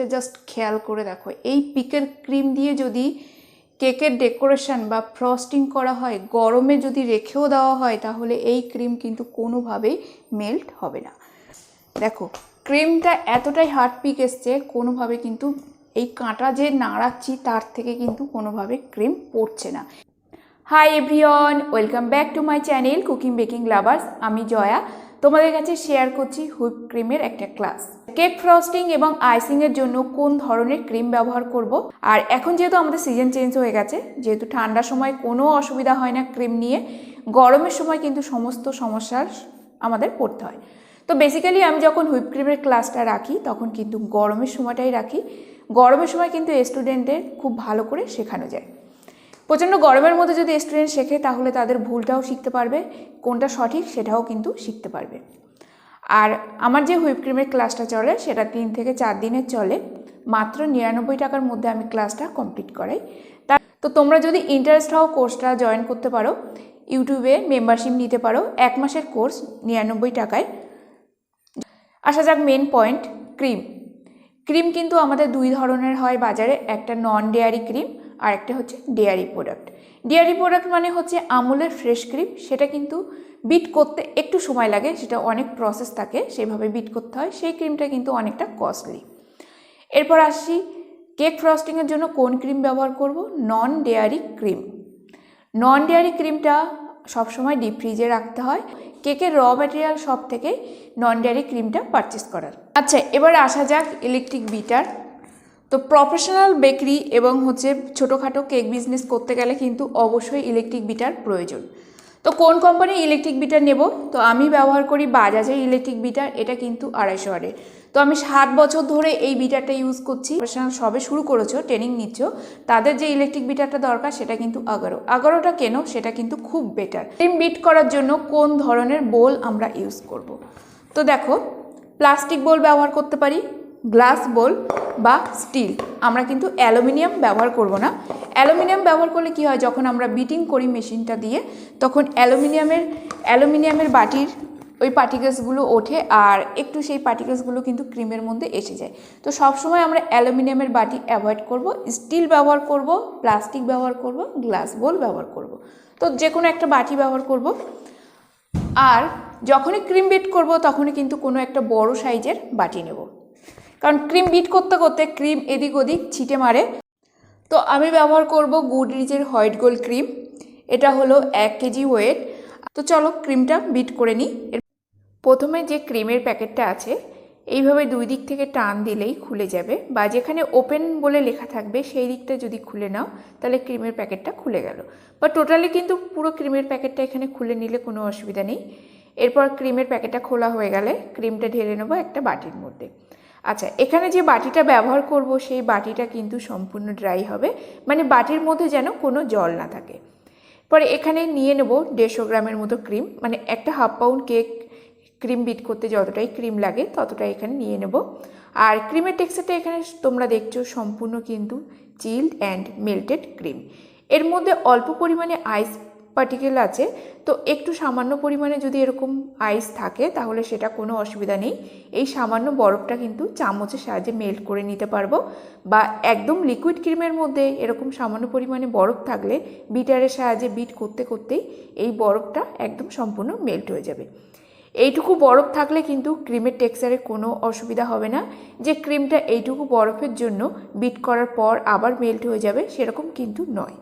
দিকটা জাস্ট খেয়াল করে দেখো। এই পিকের ক্রিম দিয়ে যদি কেকের ডেকোরেশন বা ফ্রস্টিং করা হয়, গরমে যদি রেখেও দেওয়া হয়, তাহলে এই ক্রিম কিন্তু কোনোভাবেই মেল্ট হবে না। দেখো, ক্রিমটা এতটাই হার্ড পিক এসছে, কোনোভাবে কিন্তু এই কাঁটা যে নাড়াচ্ছি, তার থেকে কিন্তু কোনোভাবে ক্রিম পড়ছে না। Hi everyone welcome back to my channel cooking baking lovers আমি জয়া। তোমাদের কাছে শেয়ার করছি হুইপ ক্রিমের একটা ক্লাস কেক ফ্রস্টিং এবং আইসিংয়ের জন্য কোন ধরনের ক্রিম ব্যবহার করব? আর এখন যেহেতু আমাদের সিজন চেঞ্জ হয়ে গেছে, যেহেতু ঠান্ডার সময় কোনো অসুবিধা হয় না ক্রিম নিয়ে, গরমের সময় কিন্তু সমস্ত সমস্যার আমাদের পড়তে হয়। তো বেসিক্যালি আমি যখন হুইপ ক্রিমের ক্লাসটা রাখি, তখন কিন্তু গরমের সময়টাই রাখি। গরমের সময় কিন্তু স্টুডেন্টের খুব ভালো করে শেখানো যায়। প্রচণ্ড গরমের মধ্যে যদি স্টুডেন্ট শেখে, তাহলে তাদের ভুলটাও শিখতে পারবে। কোনটা সঠিক সেটাও কিন্তু শিখতে পারবে। আর আমার যে হুইপ ক্রিমের ক্লাসটা চলে, সেটা তিন থেকে চার দিনের চলে। মাত্র নিরানব্বই টাকার মধ্যে আমি ক্লাসটা কমপ্লিট করাই। তা, তো তোমরা যদি ইন্টারেস্ট হও কোর্সটা জয়েন করতে পারো, ইউটিউবে মেম্বারশিপ নিতে পারো, এক মাসের কোর্স নিরানব্বই টাকায়। আসা যাক মেন পয়েন্ট ক্রিম ক্রিম কিন্তু আমাদের দুই ধরনের হয় বাজারে, একটা নন ডেয়ারি ক্রিম আর একটা হচ্ছে ডেয়ারি প্রোডাক্ট। ডেয়ারি প্রোডাক্ট মানে হচ্ছে আমুলের ফ্রেশ ক্রিম, সেটা কিন্তু বিট করতে একটু সময় লাগে, সেটা অনেক প্রসেস থাকে, সেভাবে বিট করতে হয়, সেই ক্রিমটা কিন্তু অনেকটা কস্টলি এরপর আসছি কেক ফ্রস্টিংয়ের জন্য কোন ক্রিম ব্যবহার করব? Non dairy cream non dairy ক্রিমটা সবসময় ডিপ ফ্রিজে রাখতে হয়। কেকের র ম্যাটেরিয়াল সব থেকে নন ডেয়ারি ক্রিমটা পারচেস করার। আচ্ছা এবার আসা যাক ইলেকট্রিক বিটার তো প্রফেশনাল বেকারি এবং হচ্ছে ছোটোখাটো কেক বিজনেস করতে গেলে কিন্তু অবশ্যই ইলেকট্রিক বিটার প্রয়োজন। তো কোন কোম্পানির ইলেকট্রিক বিটার নেব? তো আমি ব্যবহার করি বাজাজের ইলেকট্রিক বিটার এটা কিন্তু আড়াইশো ওয়াটের তো আমি সাত বছর ধরে এই বিটারটা ইউজ করছি। প্রফেশনাল সবে শুরু করেছ ট্রেনিং নিচ্ছ। তাদের যে ইলেকট্রিক বিটারটা দরকার, সেটা কিন্তু আগারো আগারোটা কেন? সেটা কিন্তু খুব বেটার ক্রিম বিট করার জন্য কোন ধরনের বোল আমরা ইউজ করব। তো দেখো প্লাস্টিক বোল ব্যবহার করতে পারি। গ্লাস বোল বা স্টিল। আমরা কিন্তু অ্যালুমিনিয়াম ব্যবহার করব না। অ্যালুমিনিয়াম ব্যবহার করলে কি হয়? যখন আমরা বিটিং করি মেশিনটা দিয়ে, তখন অ্যালুমিনিয়ামের অ্যালুমিনিয়ামের বাটির ওই পার্টিকেলসগুলো ওঠে আর একটু সেই পার্টিকেলসগুলো কিন্তু ক্রিমের মধ্যে এসে যায়। তো সবসময় আমরা অ্যালুমিনিয়ামের বাটি অ্যাভয়েড করব, স্টিল ব্যবহার করব, প্লাস্টিক ব্যবহার করব, গ্লাস বোল ব্যবহার করব। তো যে কোনো একটা বাটি ব্যবহার করব। আর যখনই ক্রিম বিট করব, তখনই কিন্তু কোনো একটা বড় সাইজের বাটি নেব। কারণ ক্রিম বিট করতে করতে ক্রিম এদিক ওদিক ছিটে মারে। তো আমি ব্যবহার করব গুডরিজের হোয়াইট গোল্ড ক্রিম এটা হলো এক কেজি ওয়েট তো চলো ক্রিমটা বিট করে নিই। প্রথমে যে ক্রিমের প্যাকেটটা আছে, এইভাবে দুই দিক থেকে টান দিলেই খুলে যাবে বা যেখানে ওপেন বলে লেখা থাকবে সেই দিকটা যদি খুলে নাও, তাহলে ক্রিমের প্যাকেটটা খুলে গেল। বা টোটালি কিন্তু পুরো ক্রিমের প্যাকেটটা এখানে খুলে নিলে কোনো অসুবিধা নেই। এরপর ক্রিমের প্যাকেটটা খোলা হয়ে গেলে ক্রিমটা ঢেলে নেব একটা বাটির মধ্যে। আচ্ছা এখানে যে বাটিটা ব্যবহার করব, সেই বাটিটা কিন্তু সম্পূর্ণ ড্রাই হবে। মানে বাটির মধ্যে যেন কোনো জল না থাকে। পরে এখানে নিয়ে নেব দেড়শো গ্রামের মতো ক্রিম। মানে একটা half pound cake cream beat করতে যতটাই ক্রিম লাগে, ততটাই এখানে নিয়ে নেব। আর ক্রিমের টেক্সচারটা এখানে তোমরা দেখছ, সম্পূর্ণ কিন্তু চিল্ড অ্যান্ড মেল্টেড ক্রিম। এর মধ্যে অল্প পরিমাণে আইস পার্টিকেল আছে, তো একটু সামান্য পরিমাণে যদি এরকম আইস থাকে, তাহলে সেটা কোনো অসুবিধা নেই। এই সামান্য বরফটা কিন্তু চামচের সাহায্যে মেল্ট করে নিতে পারব বা একদম লিকুইড ক্রিমের মধ্যে এরকম সামান্য পরিমাণে বরফ থাকলে বিটারের সাহায্যে বিট করতে করতেই এই বরফটা একদম সম্পূর্ণ মেল্ট হয়ে যাবে। এইটুকু বরফ থাকলে কিন্তু ক্রিমের টেক্সচারে কোনো অসুবিধা হবে না। যে ক্রিমটা এইটুকু বরফের জন্য বিট করার পর আবার মেল্ট হয়ে যাবে, সেরকম কিন্তু নয়।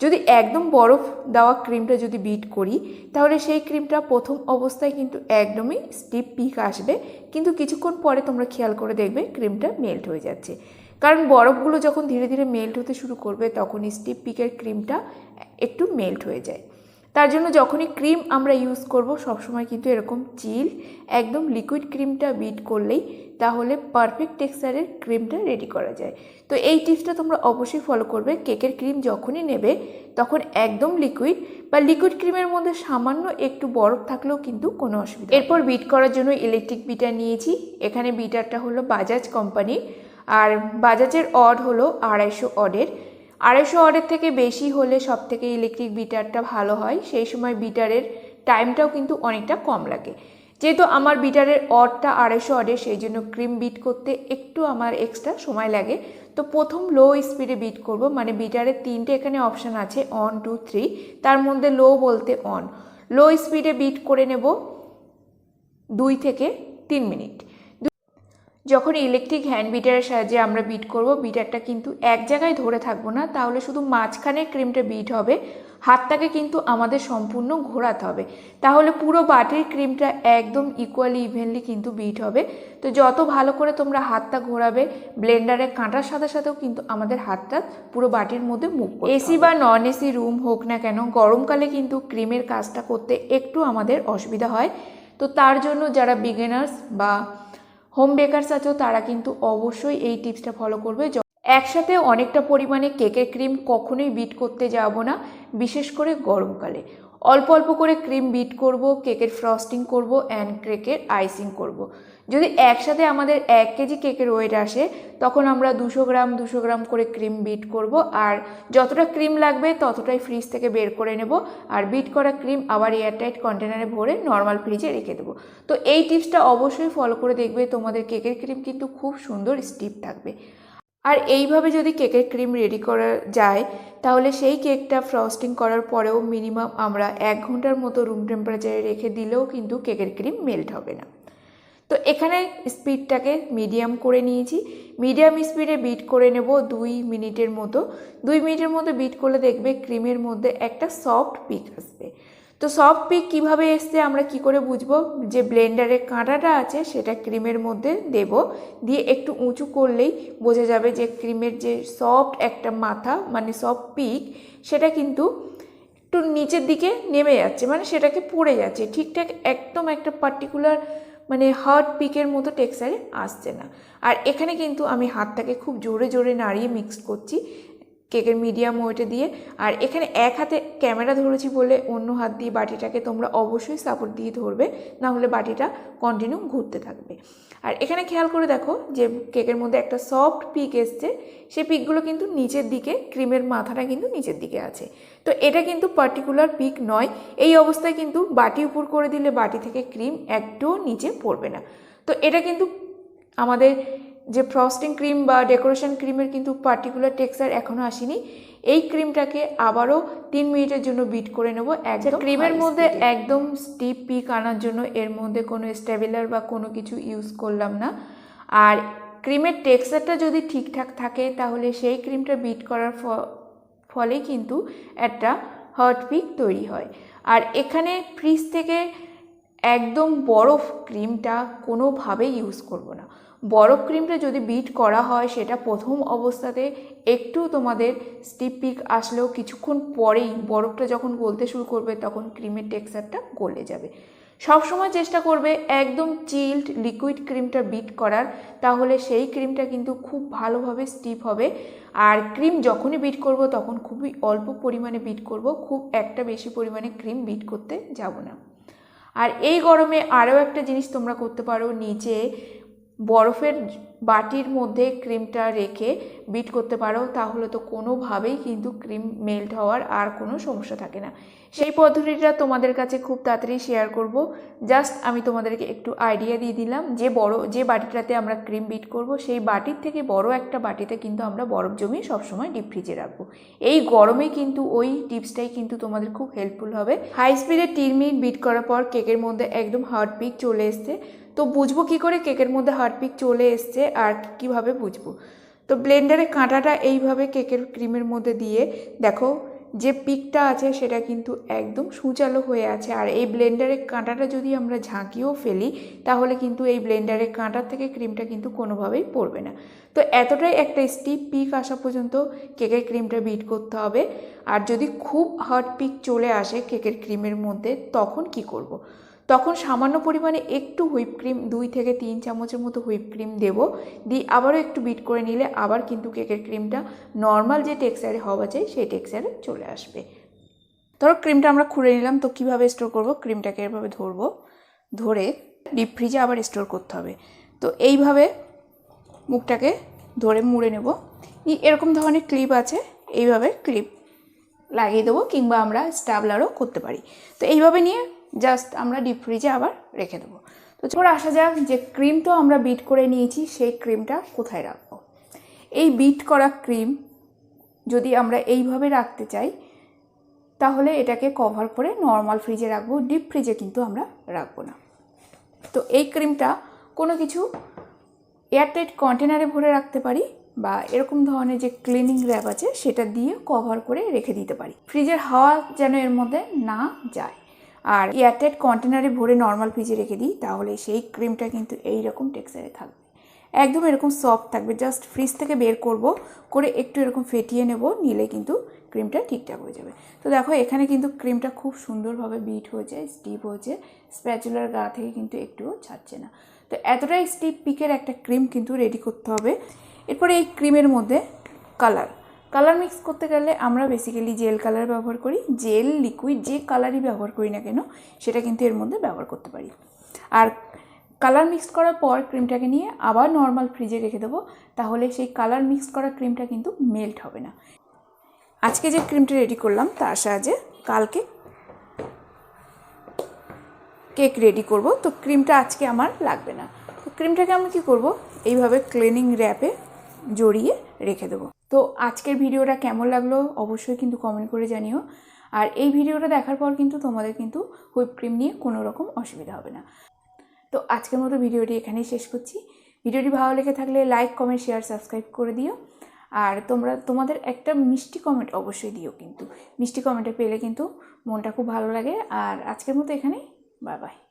যদি একদম বরফ দেওয়া ক্রিমটা যদি বিট করি, তাহলে সেই ক্রিমটা প্রথম অবস্থায় কিন্তু একদমই স্টিপ পিক আসবে। কিন্তু কিছুক্ষণ পরে তোমরা খেয়াল করে দেখবে ক্রিমটা মেল্ট হয়ে যাচ্ছে। কারণ বরফগুলো যখন ধীরে ধীরে মেল্ট হতে শুরু করবে, তখনই স্টিপ পিকের ক্রিমটা একটু মেল্ট হয়ে যায়। তার জন্য যখনই ক্রিম আমরা ইউজ করব, সবসময় কিন্তু এরকম চিল, একদম লিকুইড ক্রিমটা বিট করলেই তাহলে পারফেক্ট টেক্সচারের ক্রিমটা রেডি করা যায়। তো এই টিপসটা তোমরা অবশ্যই ফলো করবে। কেকের ক্রিম যখনই নেবে, তখন একদম লিকুইড বা লিকুইড ক্রিমের মধ্যে সামান্য একটু বরফ থাকলেও কিন্তু কোনো অসুবিধা এরপর বিট করার জন্য ইলেকট্রিক বিটার নিয়েছি। এখানে বিটারটা হলো বাজাজ কোম্পানি আর বাজাজের অড হলো আড়াইশো অডের আড়াইশো অর্ডের থেকে বেশি হলে সব থেকে ইলেকট্রিক বিটারটা ভালো হয়, সেই সময় বিটারের টাইমটাও কিন্তু অনেকটা কম লাগে। যেহেতু আমার বিটারের অডটা আড়াইশো অডের সেই জন্য ক্রিম বিট করতে একটু আমার এক্সট্রা সময় লাগে। তো প্রথম লো স্পিডে বিট করব মানে বিটারের তিনটে এখানে অপশান আছে অন টু থ্রি তার মধ্যে লো বলতে অন লো স্পিডে বিট করে নেব দুই থেকে তিন মিনিট। যখন ইলেকট্রিক হ্যান্ড বিটারের সাহায্যে আমরা বিট করব বিটারটা কিন্তু এক জায়গায় ধরে থাকব না তাহলে শুধু মাঝখানে ক্রিমটা বিট হবে হাতটাকে কিন্তু আমাদের সম্পূর্ণ ঘোরাতে হবে। তাহলে পুরো বাটির ক্রিমটা একদম ইকুয়ালি ইভেনলি কিন্তু বিট হবে। তো যত ভালো করে তোমরা হাতটা ঘোরাবে ব্লেন্ডারে কাঁটার সাথে সাথেও কিন্তু আমাদের হাতটা পুরো বাটির মধ্যে মুখ এসি বা নন এসি রুম হোক না কেন গরমকালে কিন্তু ক্রিমের কাজটা করতে একটু আমাদের অসুবিধা হয়। তো তার জন্য যারা বিগেনার্স বা হোম বেকারস আছো তারা কিন্তু অবশ্যই এই টিপসটা ফলো করবে একসাথে অনেকটা পরিমাণে কেকের ক্রিম কখনোই বিট করতে যাব না, বিশেষ করে গরমকালে অল্প অল্প করে ক্রিম বিট করব, কেকের ফ্রস্টিং করব অ্যান্ড কেকের আইসিং করব। যদি একসাথে আমাদের এক কেজি কেকের ওয়েট আসে, তখন আমরা দুশো গ্রাম দুশো গ্রাম করে ক্রিম বিট করব আর যতটা ক্রিম লাগবে ততটাই ফ্রিজ থেকে বের করে নেব আর বিট করা ক্রিম আবার এয়ারটাইট কন্টেনারে ভরে নর্মাল ফ্রিজে রেখে দেবো। তো এই টিপসটা অবশ্যই ফলো করে দেখবে, তোমাদের কেকের ক্রিম কিন্তু খুব সুন্দর স্টিপ থাকবে। আর এইভাবে যদি কেকের ক্রিম রেডি করা যায়, তাহলে সেই কেকটা ফ্রস্টিং করার পরেও মিনিমাম আমরা এক ঘণ্টার মতো রুম টেম্পারেচারে রেখে দিলেও কিন্তু কেকের ক্রিম মেল্ট হবে না। তো এখানে স্পিডটাকে মিডিয়াম করে নিয়েছি। মিডিয়াম স্পিডে বিট করে নেব দুই মিনিটের মতো। দুই মিনিটের মতো বিট করলে দেখবে ক্রিমের মধ্যে একটা সফট পিক আসবে। তো সফট পিক কীভাবে এসছে আমরা কি করে বুঝব? যে ব্লেন্ডারের কাঁটাটা আছে সেটা ক্রিমের মধ্যে দেব। দিয়ে একটু উঁচু করলেই বোঝা যাবে যে ক্রিমের যে সফট একটা মাথা মানে সফট পিক সেটা কিন্তু একটু নিচের দিকে নেমে যাচ্ছে মানে সেটাকে পড়ে যাচ্ছে। ঠিকঠাক একদম একটা পার্টিকুলার মানে হার্ড পিকের মতো টেক্সচারে আসছে না। আর এখানে কিন্তু আমি হাতটাকে খুব জোরে জোরে নাড়িয়ে মিক্স করছি, কেকের মিডিয়াম ওয়েটে দিয়ে। আর এখানে এক হাতে ক্যামেরা ধরেছি বলে অন্য হাত দিয়ে বাটিটাকে তোমরা অবশ্যই সাপোর্ট দিয়ে ধরবে না হলে বাটিটা কন্টিনিউ ঘুরতে থাকবে। আর এখানে খেয়াল করে দেখো যে কেকের মধ্যে একটা সফট পিক এসছে, সেই পিকগুলো কিন্তু নিচের দিকে, ক্রিমের মাথাটা কিন্তু নিচের দিকে আছে। তো এটা কিন্তু পার্টিকুলার পিক নয়, এই অবস্থায় কিন্তু বাটি উপর করে দিলে বাটি থেকে ক্রিম একটুও নিচে পড়বে না। তো এটা কিন্তু আমাদের যে ফ্রস্টিং ক্রিম বা ডেকোরেশন ক্রিমের কিন্তু পার্টিকুলার টেক্সচার এখনও আসেনি এই ক্রিমটাকে আবারও তিন মিনিটের জন্য বিট করে নেব। একদম ক্রিমের মধ্যে একদম স্টিপ পিক আনার জন্য এর মধ্যে কোনো স্টেবিলার বা কোনো কিছু ইউজ করলাম না। আর ক্রিমের টেক্সচারটা যদি ঠিকঠাক থাকে তাহলে সেই ক্রিমটা বিট করার ফলে কিন্তু একটা হট পিক তৈরি হয়। আর এখানে ফ্রিজ থেকে একদম বরফ ক্রিমটা কোনোভাবেই ইউজ করব না। বরফ ক্রিমটা যদি বিট করা হয়, সেটা প্রথম অবস্থাতে একটু তোমাদের স্টিপ পিক আসলেও কিছুক্ষণ পরেই বরফটা যখন গলতে শুরু করবে, তখন ক্রিমের টেক্সচারটা গলে যাবে। সবসময় চেষ্টা করবে একদম চিল্ড লিকুইড ক্রিমটা বিট করার, তাহলে সেই ক্রিমটা কিন্তু খুব ভালোভাবে স্টিপ হবে। আর ক্রিম যখনই বিট করব, তখন খুবই অল্প পরিমাণে বিট করব, খুব একটা বেশি পরিমাণে ক্রিম বিট করতে যাব না। আর এই গরমে আরও একটা জিনিস তোমরা করতে পারো, নিচে বরফের বাটির মধ্যে ক্রিমটা রেখে বিট করতে পারো, তাহলে তো কোনোভাবেই কিন্তু ক্রিম মেল্ট হওয়ার আর কোনো সমস্যা থাকে না। সেই পদ্ধতিটা তোমাদের কাছে খুব তাড়াতাড়ি শেয়ার করব। জাস্ট আমি তোমাদেরকে একটু আইডিয়া দিয়ে দিলাম যে বড়, যে বাটিটাতে আমরা ক্রিম বিট করব, সেই বাটির থেকে বড় একটা বাটিতে কিন্তু আমরা বরফ জমিয়ে সবসময় ডিপ ফ্রিজে রাখব। এই গরমে কিন্তু ওই টিপসটাই কিন্তু তোমাদের খুব হেল্পফুল হবে। হাই স্পিডে তিন মিনিট বিট করার পর কেকের মধ্যে একদম হার্ড পিক চলে এসছে। তো বুঝব কী করে? কেকের মধ্যে হার্ড পিক চলে এসছে, আর কীভাবে বুঝব? তো ব্লেন্ডারে কাঁটাটা এইভাবে কেকের ক্রিমের মধ্যে দিয়ে, দেখো, যে পিকটা আছে সেটা কিন্তু একদম সুচালো হয়ে আছে। আর এই ব্লেন্ডারের কাঁটাটা যদি আমরা ঝাঁকিয়েও ফেলি, তাহলে কিন্তু এই ব্লেন্ডারের কাঁটার থেকে ক্রিমটা কিন্তু কোনোভাবেই পড়বে না। তো এতটাই একটা স্টিপ পিক আসা পর্যন্ত কেকের ক্রিমটা বিট করতে হবে। আর যদি খুব হার্ড পিক চলে আসে কেকের ক্রিমের মধ্যে, তখন কি করব। তখন সামান্য পরিমাণে একটু হুইপ ক্রিম, দুই থেকে তিন চামচের মতো হুইপ ক্রিম দেবো। দিয়ে আবারও একটু বিট করে নিলে আবার কিন্তু কেকের ক্রিমটা নর্মাল যে টেক্সচারে হওয়া চাই সেই টেক্সচারে চলে আসবে। ধরো ক্রিমটা আমরা খুঁড়ে নিলাম, তো কীভাবে স্টোর করব? ক্রিমটাকে এভাবে ধরবো। ধরে ডিপ ফ্রিজে আবার স্টোর করতে হবে। তো এইভাবে মুখটাকে ধরে মুড়ে নেব। এরকম ধরনের ক্লিপ আছে, এইভাবে ক্লিপ লাগিয়ে দেবো কিংবা আমরা স্টাবলারও করতে পারি। তো এইভাবে নিয়ে জাস্ট আমরা ডিপ ফ্রিজে আবার রেখে দেবো। তো চলো আসা যাক যে ক্রিম তো আমরা বিট করে নিয়েছি, সেই ক্রিমটা কোথায় রাখব? এই বিট করা ক্রিম যদি আমরা এইভাবে রাখতে চাই, তাহলে এটাকে কভার করে নর্মাল ফ্রিজে রাখব, ডিপ ফ্রিজে কিন্তু আমরা রাখব না। তো এই ক্রিমটা কোনো কিছু এয়ারটাইট কন্টেনারে ভরে রাখতে পারি বা এরকম ধরনের যে ক্লিনিং র্যাপ আছে, সেটা দিয়ে কভার করে রেখে দিতে পারি। ফ্রিজের হাওয়া যেন এর মধ্যে না যায়। আর এয়ারটাইট কন্টেনারে ভরে নর্মাল ফ্রিজে রেখে দিই, তাহলে সেই ক্রিমটা কিন্তু এই রকম টেক্সচারে থাকবে। একদম এরকম সফট থাকবে, জাস্ট ফ্রিজ থেকে বের করব, করে একটু এরকম ফেটিয়ে নেব, নিলে কিন্তু ক্রিমটা ঠিকঠাক হয়ে যাবে। তো দেখো, এখানে কিন্তু ক্রিমটা খুব সুন্দরভাবে বিট হয়েছে, স্টিপ হয়েছে, স্প্যাচুলার গা থেকে কিন্তু একটুও ছাড়ছে না। তো এতটাই স্টিপ পিকের একটা ক্রিম কিন্তু রেডি করতে হবে। এরপরে এই ক্রিমের মধ্যে কালার। কালার মিক্স করতে গেলে আমরা বেসিক্যালি জেল কালার ব্যবহার করি জেল লিকুইড যে কালারই ব্যবহার করি না কেন, সেটা কিন্তু এর মধ্যে ব্যবহার করতে পারি। আর কালার মিক্স করার পর ক্রিমটাকে নিয়ে আবার নর্মাল ফ্রিজে রেখে দেবো, তাহলে সেই কালার মিক্স করা ক্রিমটা কিন্তু মেল্ট হবে না। আজকে যে ক্রিমটা রেডি করলাম, তার সাহায্যে কালকে কেক রেডি করব, তো ক্রিমটা আজকে আমার লাগবে না। তো ক্রিমটাকে আমি কী করব, এইভাবে ক্লিনিং র্যাপে জড়িয়ে রেখে দেবো। তো আজকের ভিডিওটা কেমন লাগল অবশ্যই কিন্তু কমেন্ট করে জানিও। আর এই ভিডিওটা দেখার পর কিন্তু তোমাদের কিন্তু হুইপ ক্রিম নিয়ে কোনো রকম অসুবিধা হবে না। তো আজকের মতো ভিডিওটি এখানেই শেষ করছি। ভিডিওটি ভালো লেগে থাকলে লাইক কমেন্ট শেয়ার সাবস্ক্রাইব করে দিও। আর তোমরা, তোমাদের একটা মিষ্টি কমেন্ট অবশ্যই দিও কিন্তু। মিষ্টি কমেন্টে পেলে কিন্তু মনটা খুব ভালো লাগে। আর আজকের মতো এখানেই। Bye bye